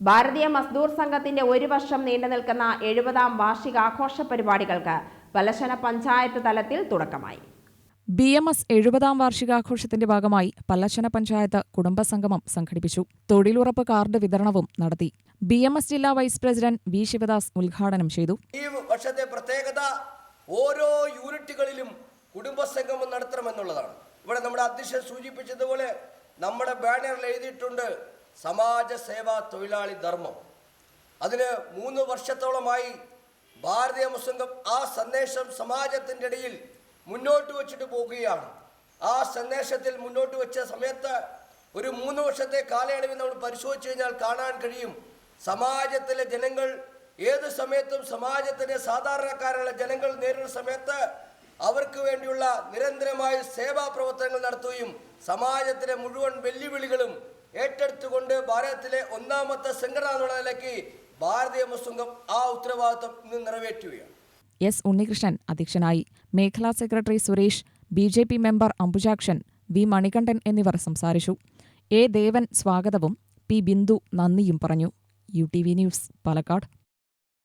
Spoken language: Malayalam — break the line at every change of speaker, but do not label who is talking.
ഭാരതീയ മസ്ദൂർ സംഘത്തിന്റെ ഒരു വർഷം നീണ്ടു നിൽക്കുന്ന എഴുപതാം വാർഷികാഘോഷ പരിപാടികൾക്ക് പലശന പഞ്ചായത്ത് തലത്തിൽ തുടക്കമായി.
ബി എം എസ് എഴുപതാം വാർഷികാഘോഷത്തിന്റെ ഭാഗമായി പല്ലശന പഞ്ചായത്ത് കുടുംബസംഗമം സംഘടിപ്പിച്ചു. തൊഴിലുറപ്പ് കാർഡ് വിതരണവും നടത്തി. ബി എം എസ് ജില്ലാ വൈസ് പ്രസിഡന്റ് വി ശിവദാസ് ഉദ്ഘാടനം ചെയ്തു.
ഈ വർഷത്തെ പ്രത്യേകത ഓരോ യൂണിറ്റുകളിലും കുടുംബസംഗമം നടത്തണമെന്നുള്ളതാണ്. ഇവിടെ നമ്മുടെ അധ്യക്ഷൻ സൂചിപ്പിച്ചതുപോലെ നമ്മുടെ ബാനറിൽ എഴുതിയിട്ടുണ്ട് സമാജ സേവാ തൊഴിലാളി ധർമ്മം. അതിന് മൂന്ന് വർഷത്തോളമായി ഭാരതീയ മുസ്ലിം ആ സന്ദേശം സമാജത്തിന്റെ ഇടയിൽ മുന്നോട്ട് വച്ചിട്ട് പോകുകയാണ്. ആ സന്ദേശത്തിൽ മുന്നോട്ട് വെച്ച സമയത്ത് ഒരു മൂന്ന് വർഷത്തെ കാലയളവിൽ നമ്മൾ പരിശോധിച്ച് കഴിഞ്ഞാൽ കാണാൻ കഴിയും. സമാജത്തിലെ ജനങ്ങൾ ഏത് സമയത്തും സമാജത്തിലെ സാധാരണക്കാരുള്ള ജനങ്ങൾ നേരിടുന്ന സമയത്ത് അവർക്ക് വേണ്ടിയുള്ള നിരന്തരമായ സേവാ പ്രവർത്തനങ്ങൾ നടത്തുകയും സമാജത്തിലെ മുഴുവൻ വെല്ലുവിളികളും ഏറ്റെടുത്തുകൊണ്ട് ഭാരതത്തിലെ ഒന്നാമത്തെ സംഘടന എന്നുള്ള നിലയ്ക്ക് ഭാരതീയ മുസ്ലിം ആ ഉത്തരവാദിത്വം ഇന്ന് നിറവേറ്റുകയാണ്.
എസ് ഉണ്ണികൃഷ്ണൻ അധ്യക്ഷനായി മേഖലാ secretary Suresh B J P member Ambujakshan V Manikandan എന്നിവർ സംസാരിച്ചു. എ ദേവൻ സ്വാഗതവും പി ബിന്ദു നന്ദിയും പറഞ്ഞു. U T V news Palakkad.